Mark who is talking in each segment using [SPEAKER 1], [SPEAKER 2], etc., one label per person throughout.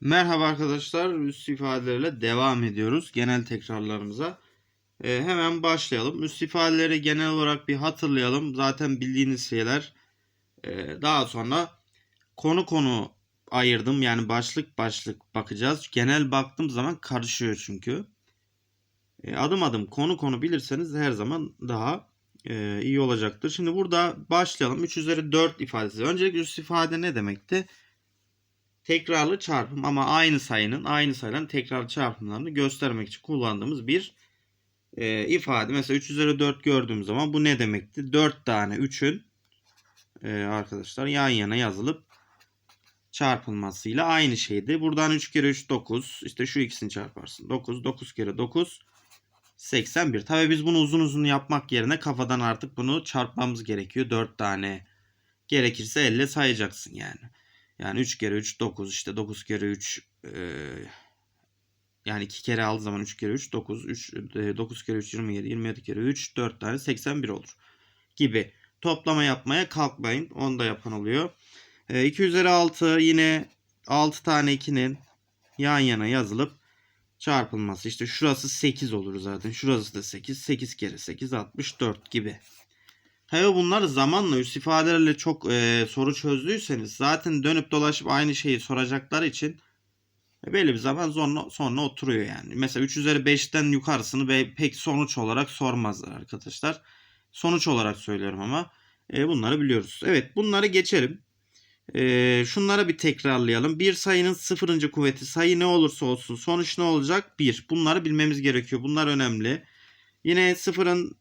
[SPEAKER 1] Merhaba arkadaşlar, üst ifadelerle devam ediyoruz genel tekrarlarımıza. Ee, hemen başlayalım. Üst ifadeleri genel olarak bir hatırlayalım. Zaten bildiğiniz şeyler. Ee, daha sonra konu konu ayırdım. Yani başlık başlık bakacağız. Genel baktığım zaman karışıyor çünkü. Ee, adım adım konu konu bilirseniz her zaman daha e, iyi olacaktır. Şimdi burada başlayalım. 3 üzeri 4 ifadesi. Öncelikle üst ifade ne demekti? Tekrarlı çarpım ama aynı sayının aynı sayıların tekrarlı çarpımlarını göstermek için kullandığımız bir e, ifade. Mesela 3 üzeri 4 gördüğüm zaman bu ne demekti? 4 tane 3'ün e, arkadaşlar yan yana yazılıp çarpılmasıyla aynı şeydi. Buradan 3 kere 3 9. İşte şu ikisini çarparsın. 9. 9 kere 9 81. Tabii biz bunu uzun uzun yapmak yerine kafadan artık bunu çarpmamız gerekiyor. 4 tane gerekirse elle sayacaksın yani. Yani 3 kere 3 9 işte 9 kere 3 e, yani 2 kere aldığı zaman 3 kere 3 9 3 e, 9 kere 3 27 27 kere 3 4 tane 81 olur gibi. Toplama yapmaya kalkmayın. Onu da yapan oluyor. E, 2 üzeri 6 yine 6 tane 2'nin yan yana yazılıp çarpılması. İşte şurası 8 olur zaten. Şurası da 8. 8 kere 8 64 gibi. Tabii bunlar zamanla üst ifadelerle çok e, soru çözdüyseniz zaten dönüp dolaşıp aynı şeyi soracaklar için e, belli bir zaman sonra, sonra oturuyor yani. Mesela 3 üzeri 5'ten yukarısını be, pek sonuç olarak sormazlar arkadaşlar. Sonuç olarak söylüyorum ama e, bunları biliyoruz. Evet bunları geçelim. E, şunlara bir tekrarlayalım. Bir sayının sıfırıncı kuvveti sayı ne olursa olsun sonuç ne olacak? 1. Bunları bilmemiz gerekiyor. Bunlar önemli. Yine sıfırın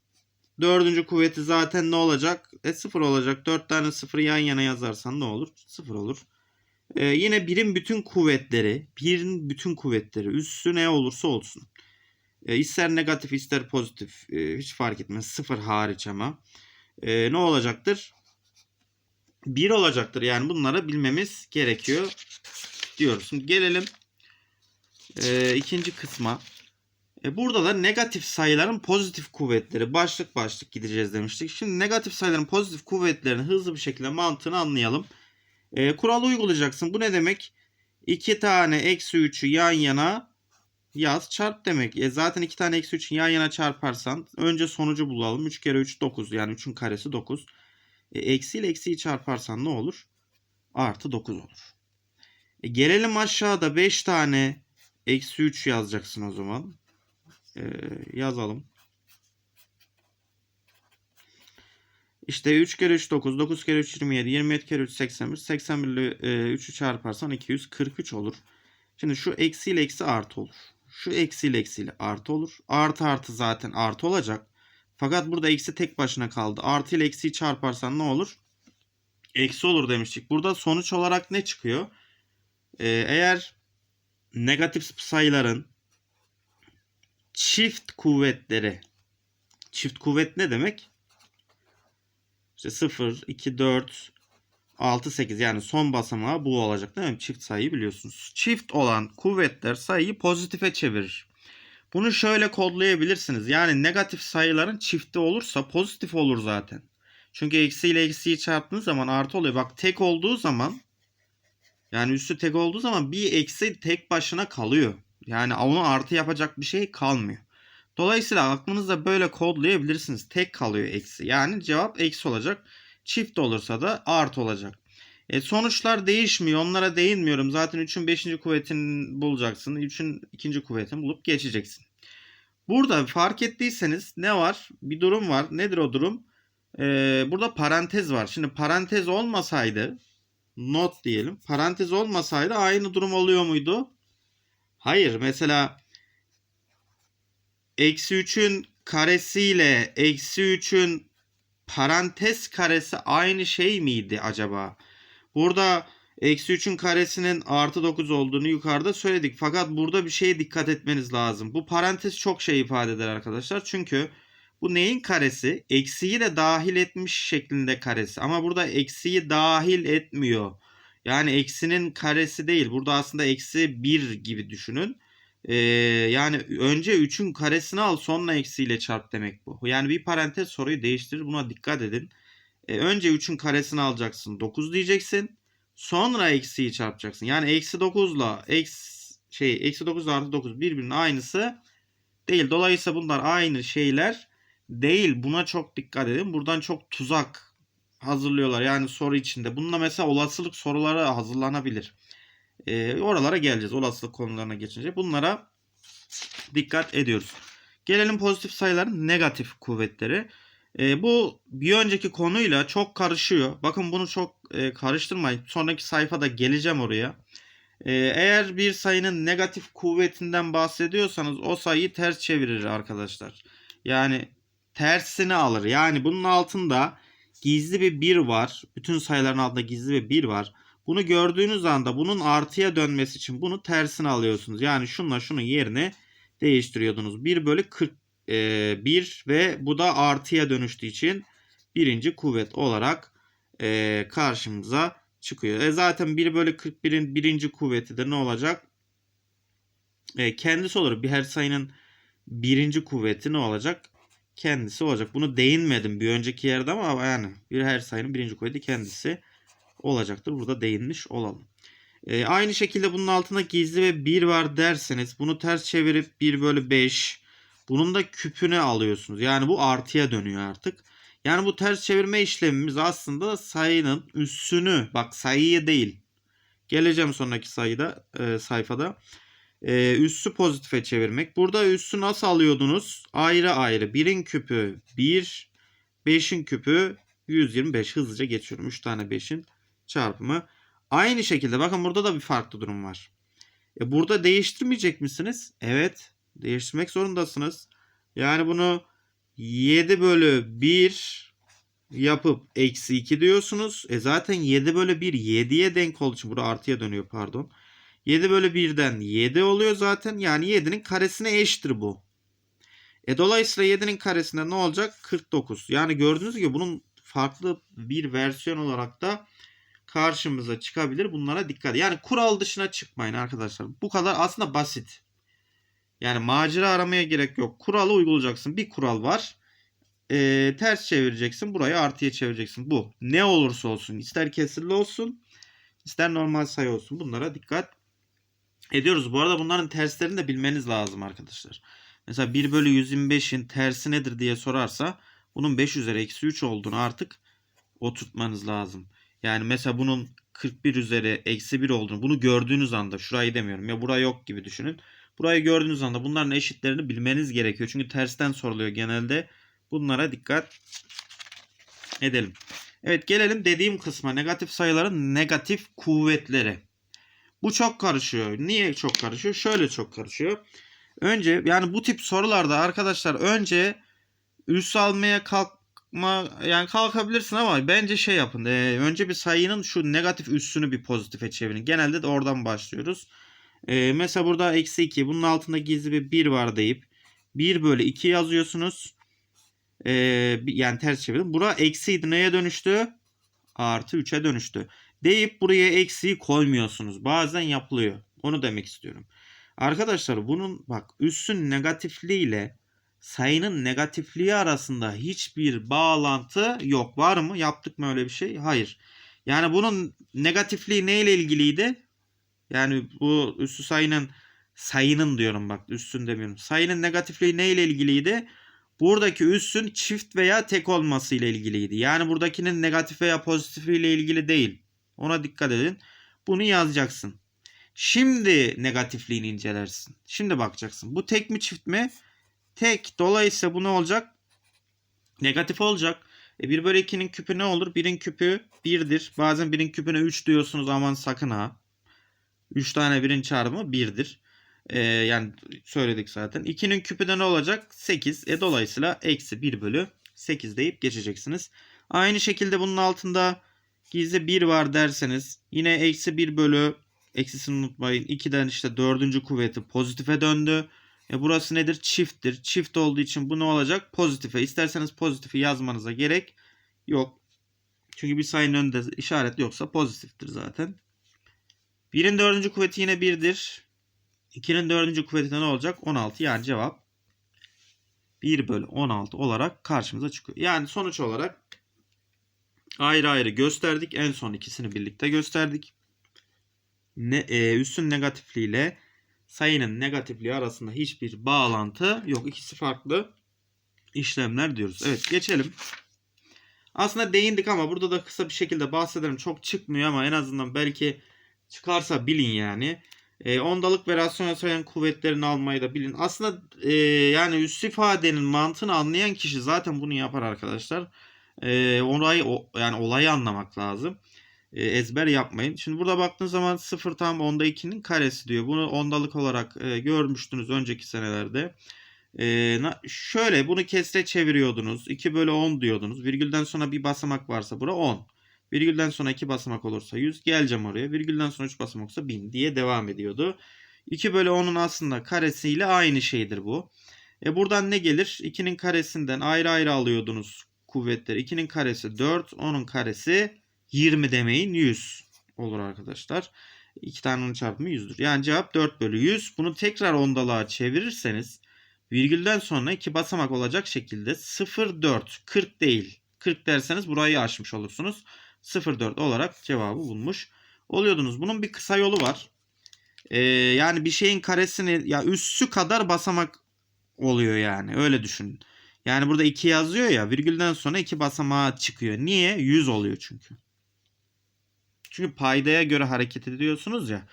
[SPEAKER 1] Dördüncü kuvveti zaten ne olacak? E sıfır olacak. Dört tane sıfır yan yana yazarsan ne olur? Sıfır olur. E, yine birin bütün kuvvetleri, birin bütün kuvvetleri üssü ne olursa olsun. E, ister negatif ister pozitif e, hiç fark etmez. Sıfır hariç ama. E, ne olacaktır? Bir olacaktır. Yani bunları bilmemiz gerekiyor diyoruz. Şimdi gelelim e, ikinci kısma. E burada da negatif sayıların pozitif kuvvetleri başlık başlık gideceğiz demiştik. Şimdi negatif sayıların pozitif kuvvetlerini hızlı bir şekilde mantığını anlayalım. E, kuralı uygulayacaksın. Bu ne demek? 2 tane eksi 3'ü yan yana yaz çarp demek. E, zaten 2 tane eksi 3'ü yan yana çarparsan önce sonucu bulalım. 3 kere 3 9 yani 3'ün karesi 9. E, eksi ile eksiyi çarparsan ne olur? Artı 9 olur. E, gelelim aşağıda 5 tane eksi 3 yazacaksın o zaman e, yazalım. İşte 3 kere 3 9, 9 kere 3 27, 27 kere 3 81, 81 ile e, 3'ü çarparsan 243 olur. Şimdi şu eksi ile eksi artı olur. Şu eksi ile eksi ile artı olur. Artı artı zaten artı olacak. Fakat burada eksi tek başına kaldı. Artı ile eksiyi çarparsan ne olur? Eksi olur demiştik. Burada sonuç olarak ne çıkıyor? Ee, eğer negatif sayıların çift kuvvetleri. Çift kuvvet ne demek? İşte 0, 2, 4, 6, 8 yani son basamağı bu olacak değil mi? Çift sayıyı biliyorsunuz. Çift olan kuvvetler sayıyı pozitife çevirir. Bunu şöyle kodlayabilirsiniz. Yani negatif sayıların çifti olursa pozitif olur zaten. Çünkü eksi ile eksiyi çarptığınız zaman artı oluyor. Bak tek olduğu zaman yani üstü tek olduğu zaman bir eksi tek başına kalıyor. Yani onu artı yapacak bir şey kalmıyor. Dolayısıyla aklınızda böyle kodlayabilirsiniz. Tek kalıyor eksi. Yani cevap eksi olacak. Çift olursa da artı olacak. E sonuçlar değişmiyor. Onlara değinmiyorum. Zaten 3'ün 5. kuvvetini bulacaksın. 3'ün 2. kuvvetini bulup geçeceksin. Burada fark ettiyseniz ne var? Bir durum var. Nedir o durum? Ee, burada parantez var. Şimdi parantez olmasaydı not diyelim. Parantez olmasaydı aynı durum oluyor muydu? Hayır mesela eksi 3'ün karesiyle eksi 3'ün parantez karesi aynı şey miydi acaba? Burada eksi 3'ün karesinin artı 9 olduğunu yukarıda söyledik. Fakat burada bir şeye dikkat etmeniz lazım. Bu parantez çok şey ifade eder arkadaşlar. Çünkü bu neyin karesi? Eksiyi de dahil etmiş şeklinde karesi. Ama burada eksiyi dahil etmiyor. Yani eksinin karesi değil. Burada aslında eksi 1 gibi düşünün. Ee, yani önce 3'ün karesini al sonra eksiyle çarp demek bu. Yani bir parantez soruyu değiştirir. Buna dikkat edin. Ee, önce 3'ün karesini alacaksın. 9 diyeceksin. Sonra eksiyi çarpacaksın. Yani eksi 9 ile eksi şey eksi 9 artı 9 birbirinin aynısı değil. Dolayısıyla bunlar aynı şeyler değil. Buna çok dikkat edin. Buradan çok tuzak hazırlıyorlar. Yani soru içinde. Bununla mesela olasılık soruları hazırlanabilir. Ee, oralara geleceğiz. Olasılık konularına geçince. Bunlara dikkat ediyoruz. Gelelim pozitif sayıların negatif kuvvetleri. Ee, bu bir önceki konuyla çok karışıyor. Bakın bunu çok e, karıştırmayın. Sonraki sayfada geleceğim oraya. Ee, eğer bir sayının negatif kuvvetinden bahsediyorsanız o sayıyı ters çevirir arkadaşlar. Yani tersini alır. Yani bunun altında gizli bir 1 var. Bütün sayıların altında gizli bir 1 var. Bunu gördüğünüz anda bunun artıya dönmesi için bunu tersine alıyorsunuz. Yani şunla şunun yerini değiştiriyordunuz. 1 bölü 41 ve bu da artıya dönüştüğü için birinci kuvvet olarak e, karşımıza çıkıyor. E zaten 1 bölü 41'in birinci kuvveti de ne olacak? E, kendisi olur. Bir her sayının birinci kuvveti ne olacak? Kendisi olacak. Bunu değinmedim bir önceki yerde ama yani bir her sayının birinci kuvveti kendisi olacaktır. Burada değinmiş olalım. E, aynı şekilde bunun altında gizli ve 1 var derseniz bunu ters çevirip 1 bölü 5 bunun da küpünü alıyorsunuz. Yani bu artıya dönüyor artık. Yani bu ters çevirme işlemimiz aslında sayının üssünü bak sayıyı değil. Geleceğim sonraki sayıda e, sayfada. E, üssü pozitife çevirmek. Burada üssü nasıl alıyordunuz? Ayrı ayrı. 1'in küpü 1, 5'in küpü 125. Hızlıca geçiyorum. 3 tane 5'in çarpımı. Aynı şekilde bakın burada da bir farklı durum var. E burada değiştirmeyecek misiniz? Evet. Değiştirmek zorundasınız. Yani bunu 7 bölü 1 yapıp eksi 2 diyorsunuz. E zaten 7 bölü 1 7'ye denk olduğu için burada artıya dönüyor pardon. 7 bölü 1'den 7 oluyor zaten. Yani 7'nin karesine eşittir bu. E dolayısıyla 7'nin karesinde ne olacak? 49. Yani gördüğünüz gibi bunun farklı bir versiyon olarak da karşımıza çıkabilir. Bunlara dikkat. Yani kural dışına çıkmayın arkadaşlar. Bu kadar aslında basit. Yani macera aramaya gerek yok. Kuralı uygulayacaksın. Bir kural var. Ee, ters çevireceksin. Burayı artıya çevireceksin. Bu. Ne olursa olsun. ister kesirli olsun. ister normal sayı olsun. Bunlara dikkat ediyoruz. Bu arada bunların terslerini de bilmeniz lazım arkadaşlar. Mesela 1 bölü 125'in tersi nedir diye sorarsa bunun 5 üzeri eksi 3 olduğunu artık oturtmanız lazım. Yani mesela bunun 41 üzeri eksi 1 olduğunu bunu gördüğünüz anda şurayı demiyorum ya buraya yok gibi düşünün. Burayı gördüğünüz anda bunların eşitlerini bilmeniz gerekiyor. Çünkü tersten soruluyor genelde. Bunlara dikkat edelim. Evet gelelim dediğim kısma negatif sayıların negatif kuvvetleri. Bu çok karışıyor. Niye çok karışıyor? Şöyle çok karışıyor. Önce yani bu tip sorularda arkadaşlar önce üs almaya kalkma yani kalkabilirsin ama bence şey yapın. E, önce bir sayının şu negatif üssünü bir pozitife çevirin. Genelde de oradan başlıyoruz. E, mesela burada eksi 2 bunun altında gizli bir 1 var deyip 1 bölü 2 yazıyorsunuz. E, yani ters çevirin. Bura eksiydi neye dönüştü? Artı 3'e dönüştü. Deyip buraya eksiği koymuyorsunuz. Bazen yapılıyor. Onu demek istiyorum. Arkadaşlar bunun bak üssün negatifliğiyle sayının negatifliği arasında hiçbir bağlantı yok. Var mı? Yaptık mı öyle bir şey? Hayır. Yani bunun negatifliği neyle ilgiliydi? Yani bu üssü sayının sayının diyorum bak üssün demiyorum. Sayının negatifliği neyle ilgiliydi? Buradaki üssün çift veya tek olması ile ilgiliydi. Yani buradakinin negatif veya pozitif ile ilgili değil. Ona dikkat edin. Bunu yazacaksın. Şimdi negatifliğini incelersin. Şimdi bakacaksın. Bu tek mi çift mi? Tek. Dolayısıyla bu ne olacak? Negatif olacak. E 1 bölü 2'nin küpü ne olur? 1'in küpü 1'dir. Bazen 1'in küpüne 3 diyorsunuz aman sakın ha. 3 tane 1'in çarpımı 1'dir. Ee, yani söyledik zaten. 2'nin küpü de ne olacak? 8. E dolayısıyla eksi 1 bölü 8 deyip geçeceksiniz. Aynı şekilde bunun altında gizli 1 var derseniz yine eksi 1 bölü eksisini unutmayın. 2'den işte dördüncü kuvveti pozitife döndü. E burası nedir? Çifttir. Çift olduğu için bu ne olacak? Pozitife. İsterseniz pozitifi yazmanıza gerek yok. Çünkü bir sayının önünde işaret yoksa pozitiftir zaten. 1'in dördüncü kuvveti yine 1'dir. 2'nin dördüncü kuvveti ne olacak? 16 yani cevap 1 bölü 16 olarak karşımıza çıkıyor. Yani sonuç olarak ayrı ayrı gösterdik. En son ikisini birlikte gösterdik. Ne, e, üssün negatifliğiyle sayının negatifliği arasında hiçbir bağlantı yok. İkisi farklı işlemler diyoruz. Evet geçelim. Aslında değindik ama burada da kısa bir şekilde bahsedelim. Çok çıkmıyor ama en azından belki çıkarsa bilin yani. E, ondalık ve rasyonel sayının kuvvetlerini almayı da bilin. Aslında e, yani üst ifadenin mantığını anlayan kişi zaten bunu yapar arkadaşlar. E, olayı, o, yani olayı anlamak lazım. E, ezber yapmayın. Şimdi burada baktığınız zaman 0 tam onda 2'nin karesi diyor. Bunu ondalık olarak e, görmüştünüz önceki senelerde. E, şöyle bunu kesre çeviriyordunuz. 2 bölü 10 diyordunuz. Virgülden sonra bir basamak varsa bura 10. Virgülden sonra 2 basamak olursa 100 geleceğim oraya. Virgülden sonra 3 basamak olursa 1000 diye devam ediyordu. 2 bölü 10'un aslında karesiyle aynı şeydir bu. E buradan ne gelir? 2'nin karesinden ayrı ayrı alıyordunuz kuvvetleri. 2'nin karesi 4, 10'un karesi 20 demeyin 100 olur arkadaşlar. 2 tane 10 çarpımı 100'dür. Yani cevap 4 bölü 100. Bunu tekrar ondalığa çevirirseniz virgülden sonra 2 basamak olacak şekilde 0, 4, 40 değil. 40 derseniz burayı aşmış olursunuz. 0,4 olarak cevabı bulmuş oluyordunuz. Bunun bir kısa yolu var. Ee, yani bir şeyin karesini ya üssü kadar basamak oluyor yani. Öyle düşünün. Yani burada 2 yazıyor ya virgülden sonra 2 basamağa çıkıyor. Niye? 100 oluyor çünkü. Çünkü paydaya göre hareket ediyorsunuz ya.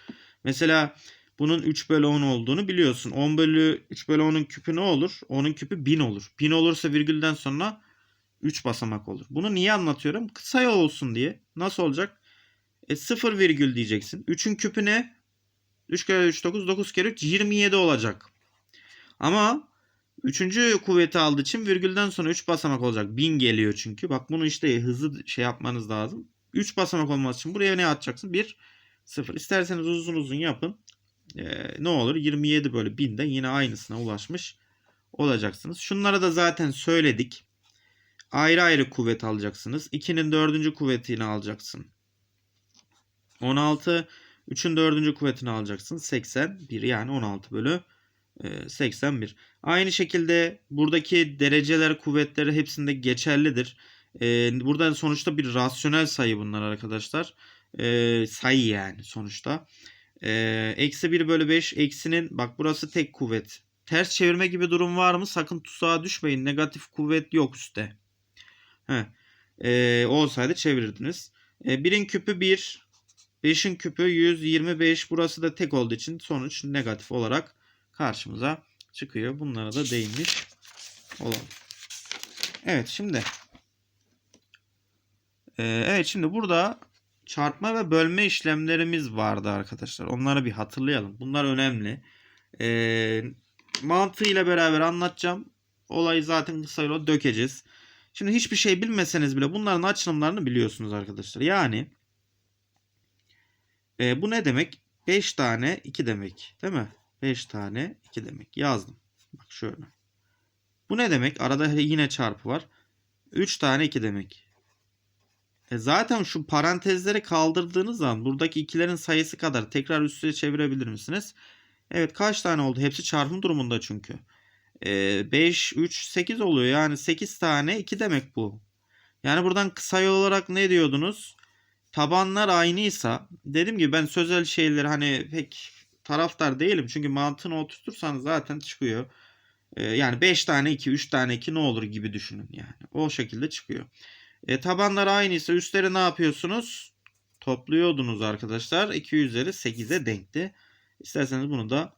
[SPEAKER 1] Mesela bunun 3 bölü 10 olduğunu biliyorsun. 10 bölü 3 bölü 10'un küpü ne olur? 10'un küpü 1000 olur. 1000 olursa virgülden sonra 3 basamak olur. Bunu niye anlatıyorum? Kısa olsun diye. Nasıl olacak? E 0 virgül diyeceksin. 3'ün küpü ne? 3 kere 3 9, 9 kere 3 27 olacak. Ama 3. kuvveti aldığı için virgülden sonra 3 basamak olacak. 1000 geliyor çünkü. Bak bunu işte hızlı şey yapmanız lazım. 3 basamak olması için buraya ne atacaksın? 1, 0. İsterseniz uzun uzun yapın. Ee, ne olur? 27 bölü 1000'de yine aynısına ulaşmış olacaksınız. Şunlara da zaten söyledik. Ayrı ayrı kuvvet alacaksınız. 2'nin 4. kuvvetini alacaksın. 16. 3'ün 4. kuvvetini alacaksın. 81 yani 16 bölü 81. Aynı şekilde buradaki dereceler kuvvetleri hepsinde geçerlidir. Burada sonuçta bir rasyonel sayı bunlar arkadaşlar. Sayı yani sonuçta. Eksi 1 bölü 5 eksinin bak burası tek kuvvet. Ters çevirme gibi durum var mı? Sakın tuzağa düşmeyin. Negatif kuvvet yok üstte. He. Ee, olsaydı çevirirdiniz. Ee, birin küpü 1. 5'in küpü 125. Burası da tek olduğu için sonuç negatif olarak karşımıza çıkıyor. Bunlara da değinmiş olalım. Evet şimdi. Ee, evet şimdi burada çarpma ve bölme işlemlerimiz vardı arkadaşlar. Onları bir hatırlayalım. Bunlar önemli. Ee, mantığıyla beraber anlatacağım. Olayı zaten kısa yola dökeceğiz. Şimdi hiçbir şey bilmeseniz bile bunların açılımlarını biliyorsunuz arkadaşlar. Yani e, bu ne demek? 5 tane 2 demek. Değil mi? 5 tane 2 demek. Yazdım. Bak şöyle. Bu ne demek? Arada yine çarpı var. 3 tane 2 demek. E zaten şu parantezleri kaldırdığınız zaman buradaki ikilerin sayısı kadar tekrar üstüne çevirebilir misiniz? Evet kaç tane oldu? Hepsi çarpım durumunda çünkü. 5, 3, 8 oluyor. Yani 8 tane 2 demek bu. Yani buradan kısa yol olarak ne diyordunuz? Tabanlar aynıysa dedim ki ben sözel şeyleri hani pek taraftar değilim. Çünkü mantığını oturtursanız zaten çıkıyor. Ee, yani 5 tane 2, 3 tane 2 ne olur gibi düşünün yani. O şekilde çıkıyor. E, tabanlar aynıysa üstleri ne yapıyorsunuz? Topluyordunuz arkadaşlar. 2 üzeri 8'e denkti. İsterseniz bunu da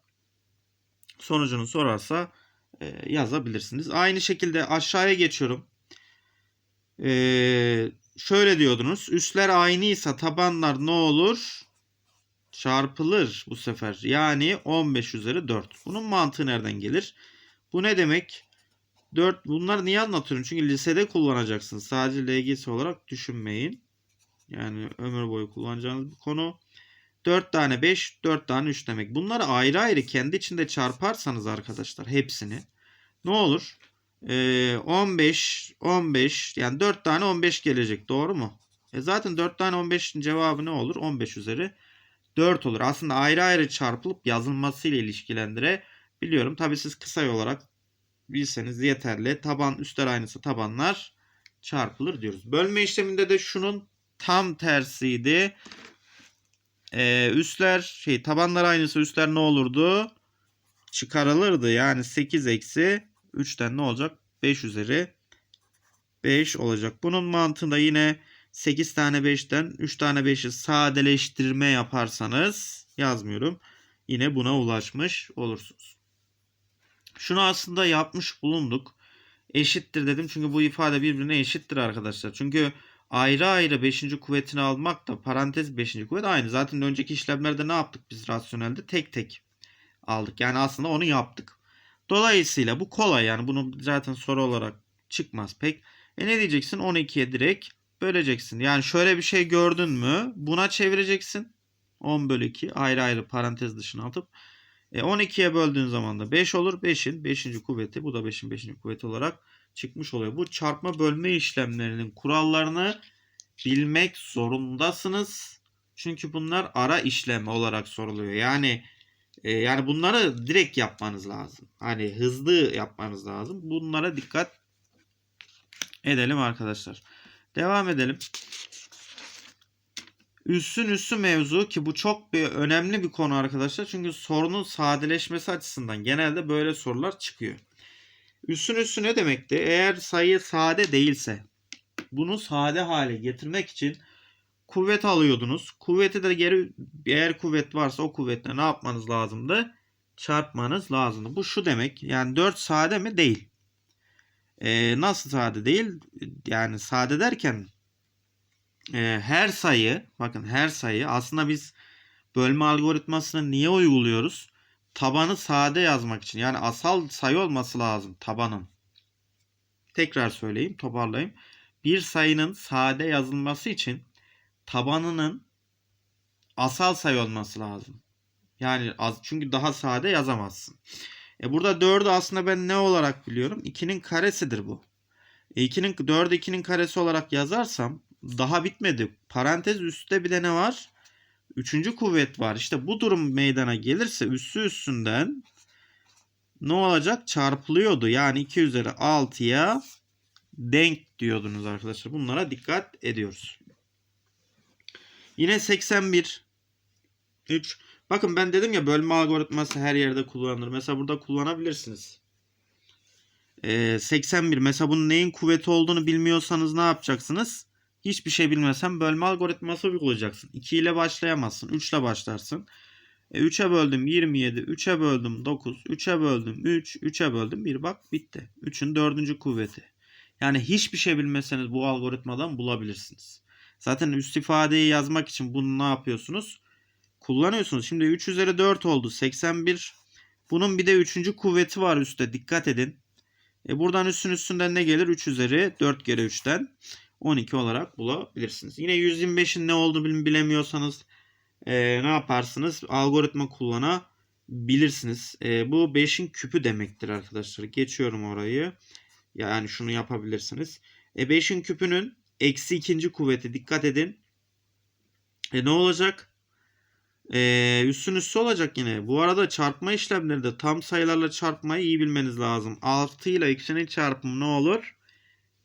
[SPEAKER 1] sonucunu sorarsa e, yazabilirsiniz. Aynı şekilde aşağıya geçiyorum. E, şöyle diyordunuz. Üstler aynıysa tabanlar ne olur? Çarpılır bu sefer. Yani 15 üzeri 4. Bunun mantığı nereden gelir? Bu ne demek? 4 bunları niye anlatıyorum? Çünkü lisede kullanacaksınız. Sadece LGS olarak düşünmeyin. Yani ömür boyu kullanacağınız bir konu. 4 tane 5, 4 tane 3 demek. Bunları ayrı ayrı kendi içinde çarparsanız arkadaşlar hepsini ne olur? Ee, 15, 15 yani 4 tane 15 gelecek doğru mu? E zaten 4 tane 15'in cevabı ne olur? 15 üzeri 4 olur. Aslında ayrı ayrı çarpılıp yazılmasıyla ilişkilendirebiliyorum. Tabi siz kısa olarak bilseniz yeterli. Taban üstler aynısı tabanlar çarpılır diyoruz. Bölme işleminde de şunun tam tersiydi. Ee, üstler şey tabanlar aynısı üstler ne olurdu? Çıkarılırdı. Yani 8 eksi 3'ten ne olacak? 5 üzeri 5 olacak. Bunun mantığında yine 8 tane 5'ten 3 tane 5'i sadeleştirme yaparsanız yazmıyorum. Yine buna ulaşmış olursunuz. Şunu aslında yapmış bulunduk. Eşittir dedim çünkü bu ifade birbirine eşittir arkadaşlar. Çünkü ayrı ayrı 5. kuvvetini almak da parantez 5. kuvvet aynı. Zaten önceki işlemlerde ne yaptık biz rasyonelde? Tek tek aldık. Yani aslında onu yaptık. Dolayısıyla bu kolay yani bunu zaten soru olarak çıkmaz pek. E ne diyeceksin? 12'ye direkt böleceksin. Yani şöyle bir şey gördün mü? Buna çevireceksin. 10 bölü 2 ayrı ayrı parantez dışına atıp e 12'ye böldüğün zaman da 5 olur. 5'in 5. kuvveti bu da 5'in 5. kuvveti olarak çıkmış oluyor. Bu çarpma bölme işlemlerinin kurallarını bilmek zorundasınız. Çünkü bunlar ara işlem olarak soruluyor. Yani e, yani bunları direkt yapmanız lazım. Hani hızlı yapmanız lazım. Bunlara dikkat edelim arkadaşlar. Devam edelim. Üssün üssü mevzu ki bu çok bir önemli bir konu arkadaşlar. Çünkü sorunun sadeleşmesi açısından genelde böyle sorular çıkıyor. Üssün üssü ne demekti? Eğer sayı sade değilse bunu sade hale getirmek için kuvvet alıyordunuz. Kuvveti de geri eğer kuvvet varsa o kuvvetle ne yapmanız lazımdı? Çarpmanız lazımdı. Bu şu demek. Yani 4 sade mi? Değil. Ee, nasıl sade değil? Yani sade derken e, her sayı bakın her sayı aslında biz bölme algoritmasını niye uyguluyoruz? Tabanı sade yazmak için. Yani asal sayı olması lazım tabanın. Tekrar söyleyeyim, toparlayayım. Bir sayının sade yazılması için tabanının asal sayı olması lazım. Yani az, çünkü daha sade yazamazsın. E burada 4'ü aslında ben ne olarak biliyorum? 2'nin karesidir bu. E 2'nin 4'ü 2'nin karesi olarak yazarsam daha bitmedi. Parantez üstte bir de ne var? Üçüncü kuvvet var. İşte bu durum meydana gelirse üssü üstünden ne olacak? Çarpılıyordu. Yani 2 üzeri 6'ya denk diyordunuz arkadaşlar. Bunlara dikkat ediyoruz. Yine 81 3 Bakın ben dedim ya bölme algoritması her yerde kullanılır. Mesela burada kullanabilirsiniz. Ee, 81 mesela bunun neyin kuvveti olduğunu bilmiyorsanız ne yapacaksınız? Hiçbir şey bilmesen bölme algoritması uygulayacaksın. 2 ile başlayamazsın. 3 ile başlarsın. E, 3'e böldüm 27. 3'e böldüm 9. 3'e böldüm 3. 3'e böldüm 1. Bak bitti. 3'ün dördüncü kuvveti. Yani hiçbir şey bilmeseniz bu algoritmadan bulabilirsiniz. Zaten üst ifadeyi yazmak için bunu ne yapıyorsunuz? Kullanıyorsunuz. Şimdi 3 üzeri 4 oldu. 81. Bunun bir de 3. kuvveti var üstte. Dikkat edin. E buradan üstün üstünden ne gelir? 3 üzeri 4 kere 3'ten 12 olarak bulabilirsiniz. Yine 125'in ne olduğunu bilemiyorsanız e, ne yaparsınız? Algoritma kullanabilirsiniz. E, bu 5'in küpü demektir arkadaşlar. Geçiyorum orayı. Yani şunu yapabilirsiniz. E 5'in küpünün eksi ikinci kuvveti. Dikkat edin. E ne olacak? Ee, üstün üstü olacak yine. Bu arada çarpma işlemleri de tam sayılarla çarpmayı iyi bilmeniz lazım. 6 ile eksinin çarpımı ne olur?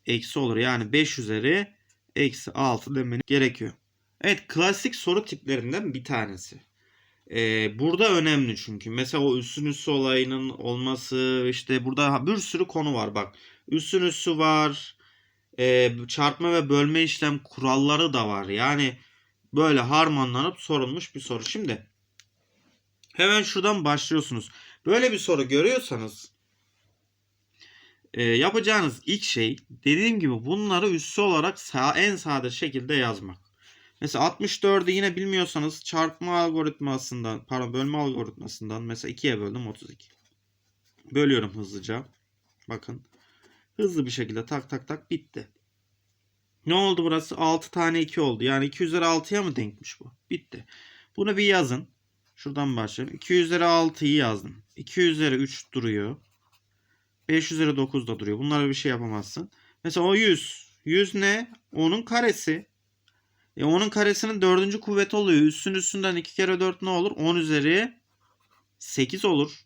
[SPEAKER 1] Eksi olur. Yani 5 üzeri eksi 6 demeniz gerekiyor. Evet klasik soru tiplerinden bir tanesi. Ee, burada önemli çünkü. Mesela o üstün üstü olayının olması işte burada bir sürü konu var bak. Üstün üstü var. Ee, çarpma ve bölme işlem kuralları da var. Yani böyle harmanlanıp sorulmuş bir soru. Şimdi hemen şuradan başlıyorsunuz. Böyle bir soru görüyorsanız e, yapacağınız ilk şey dediğim gibi bunları üssü olarak sağ, en sade şekilde yazmak. Mesela 64'ü yine bilmiyorsanız çarpma algoritmasından, pardon bölme algoritmasından mesela 2'ye böldüm 32. Bölüyorum hızlıca. Bakın. Hızlı bir şekilde tak tak tak bitti. Ne oldu burası? 6 tane 2 oldu. Yani 2 üzeri 6'ya mı denkmiş bu? Bitti. Bunu bir yazın. Şuradan başlayalım. 2 üzeri 6'yı yazdım. 2 üzeri 3 duruyor. 5 üzeri 9 da duruyor. Bunlara bir şey yapamazsın. Mesela o 100. 100 ne? Onun karesi. E onun karesinin dördüncü kuvveti oluyor. Üstün üstünden 2 kere 4 ne olur? 10 üzeri 8 olur.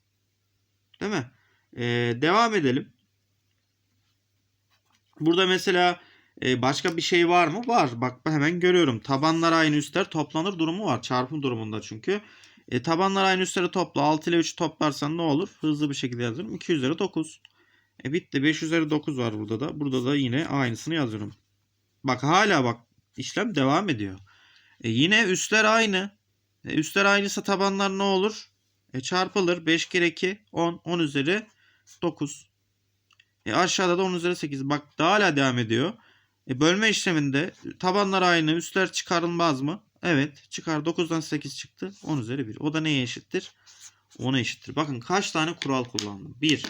[SPEAKER 1] Değil mi? Ee, devam edelim. Burada mesela E, başka bir şey var mı? Var. Bak hemen görüyorum. Tabanlar aynı üstler toplanır durumu var. Çarpım durumunda çünkü. E, tabanlar aynı üstleri topla. 6 ile 3 toplarsan ne olur? Hızlı bir şekilde yazıyorum. 2 üzeri 9. E bitti. 5 üzeri 9 var burada da. Burada da yine aynısını yazıyorum. Bak hala bak işlem devam ediyor. E, yine üstler aynı. E, üstler aynıysa tabanlar ne olur? E, çarpılır. 5 kere 2 10. 10 üzeri 9. E, aşağıda da 10 üzeri 8. Bak daha hala devam ediyor. E, bölme işleminde tabanlar aynı. Üstler çıkarılmaz mı? Evet. Çıkar. 9'dan 8 çıktı. 10 üzeri 1. O da neye eşittir? 10'a eşittir. Bakın kaç tane kural kullandım. 1.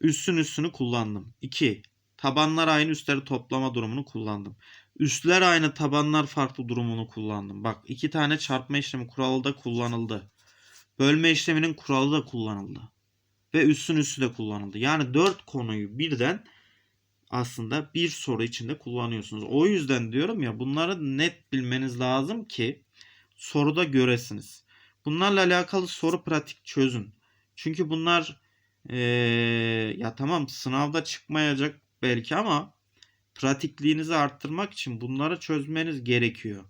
[SPEAKER 1] Üstün üstünü kullandım. 2. Tabanlar aynı üstleri toplama durumunu kullandım. Üstler aynı tabanlar farklı durumunu kullandım. Bak iki tane çarpma işlemi kuralı da kullanıldı. Bölme işleminin kuralı da kullanıldı. Ve üstün üstü de kullanıldı. Yani dört konuyu birden aslında bir soru içinde kullanıyorsunuz. O yüzden diyorum ya bunları net bilmeniz lazım ki soruda göresiniz. Bunlarla alakalı soru pratik çözün. Çünkü bunlar eee, ya tamam sınavda çıkmayacak belki ama pratikliğinizi arttırmak için bunları çözmeniz gerekiyor.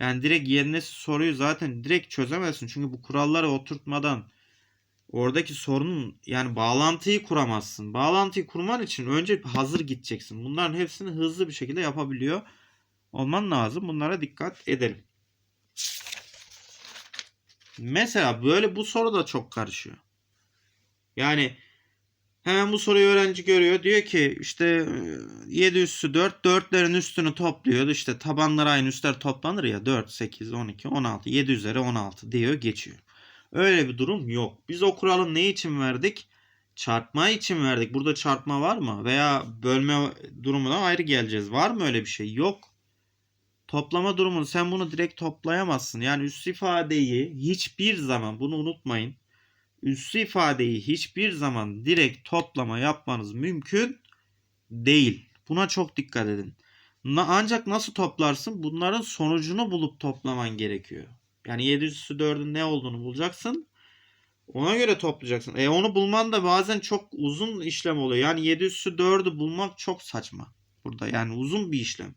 [SPEAKER 1] Yani direkt yerine soruyu zaten direkt çözemezsin. Çünkü bu kuralları oturtmadan oradaki sorunun yani bağlantıyı kuramazsın. Bağlantıyı kurman için önce hazır gideceksin. Bunların hepsini hızlı bir şekilde yapabiliyor olman lazım. Bunlara dikkat edelim. Mesela böyle bu soru da çok karışıyor. Yani hemen bu soruyu öğrenci görüyor. Diyor ki işte e, 7 üssü 4. 4'lerin üstünü topluyor. İşte tabanlar aynı üstler toplanır ya. 4, 8, 12, 16. 7 üzeri 16 diyor geçiyor. Öyle bir durum yok. Biz o kuralı ne için verdik? Çarpma için verdik. Burada çarpma var mı? Veya bölme durumuna ayrı geleceğiz. Var mı öyle bir şey? Yok. Toplama durumunu sen bunu direkt toplayamazsın. Yani üst ifadeyi hiçbir zaman bunu unutmayın. Üssü ifadeyi hiçbir zaman direkt toplama yapmanız mümkün değil. Buna çok dikkat edin. Ancak nasıl toplarsın? Bunların sonucunu bulup toplaman gerekiyor. Yani 7 üssü 4'ün ne olduğunu bulacaksın. Ona göre toplayacaksın. E onu bulman da bazen çok uzun işlem oluyor. Yani 7 üssü 4'ü bulmak çok saçma. Burada yani uzun bir işlem.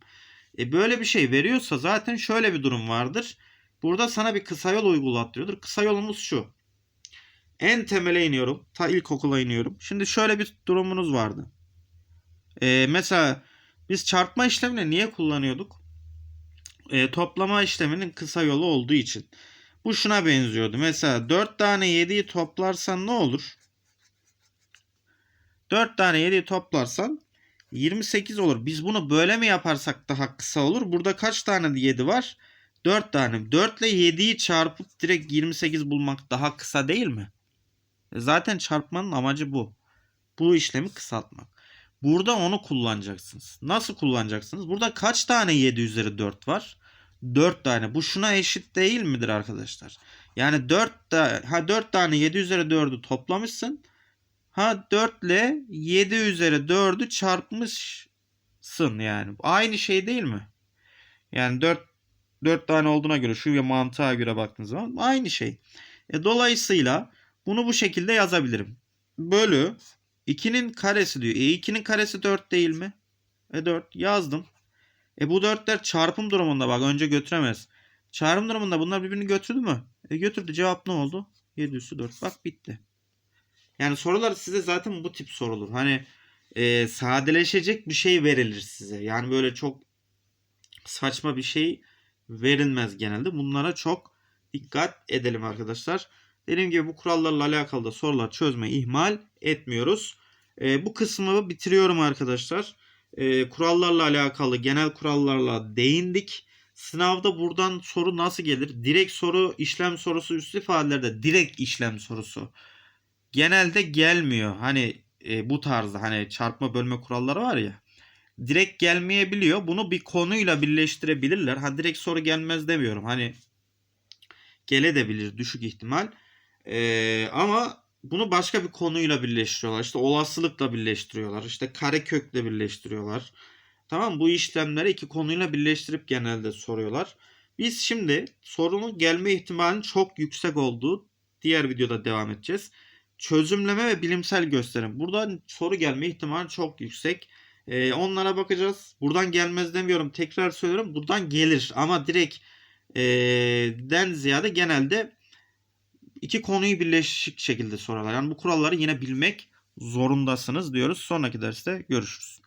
[SPEAKER 1] E böyle bir şey veriyorsa zaten şöyle bir durum vardır. Burada sana bir kısa yol uygulattırıyordur. Kısa yolumuz şu. En temele iniyorum. Ta ilkokula iniyorum. Şimdi şöyle bir durumunuz vardı. E, mesela biz çarpma işlemini niye kullanıyorduk? E, toplama işleminin kısa yolu olduğu için. Bu şuna benziyordu. Mesela 4 tane 7'yi toplarsan ne olur? 4 tane 7'yi toplarsan 28 olur. Biz bunu böyle mi yaparsak daha kısa olur? Burada kaç tane 7 var? 4 tane. 4 ile 7'yi çarpıp direkt 28 bulmak daha kısa değil mi? E Zaten çarpmanın amacı bu. Bu işlemi kısaltmak. Burada onu kullanacaksınız. Nasıl kullanacaksınız? Burada kaç tane 7 üzeri 4 var? 4 tane. Bu şuna eşit değil midir arkadaşlar? Yani 4 da ha 4 tane 7 üzeri 4'ü toplamışsın. Ha 4 ile 7 üzeri 4'ü çarpmışsın yani. Aynı şey değil mi? Yani 4 4 tane olduğuna göre şu mantığa göre baktığınız zaman aynı şey. E, dolayısıyla bunu bu şekilde yazabilirim. Bölü 2'nin karesi diyor. E 2'nin karesi 4 değil mi? E 4 yazdım. E bu 4'ler çarpım durumunda bak önce götüremez. Çarpım durumunda bunlar birbirini götürdü mü? E götürdü. Cevap ne oldu? 7 üssü 4. Bak bitti. Yani sorular size zaten bu tip sorulur. Hani e, sadeleşecek bir şey verilir size. Yani böyle çok saçma bir şey verilmez genelde. Bunlara çok dikkat edelim arkadaşlar. Dediğim gibi bu kurallarla alakalı da sorular çözmeyi ihmal etmiyoruz. E, bu kısmı bitiriyorum arkadaşlar. E, kurallarla alakalı genel kurallarla değindik. Sınavda buradan soru nasıl gelir? Direkt soru, işlem sorusu, üst ifadelerde direkt işlem sorusu. Genelde gelmiyor. Hani e, bu tarzda hani çarpma bölme kuralları var ya. Direkt gelmeyebiliyor. Bunu bir konuyla birleştirebilirler. Ha direkt soru gelmez demiyorum. Hani gelebilir düşük ihtimal. Ee, ama bunu başka bir konuyla birleştiriyorlar. İşte olasılıkla birleştiriyorlar. İşte karekökle birleştiriyorlar. Tamam bu işlemleri iki konuyla birleştirip genelde soruyorlar. Biz şimdi sorunun gelme ihtimalinin çok yüksek olduğu diğer videoda devam edeceğiz. Çözümleme ve bilimsel gösterim. Burada soru gelme ihtimali çok yüksek. E, onlara bakacağız. Buradan gelmez demiyorum. Tekrar söylüyorum. Buradan gelir. Ama direkt e, den ziyade genelde iki konuyu birleşik şekilde sorarlar. Yani bu kuralları yine bilmek zorundasınız diyoruz. Sonraki derste görüşürüz.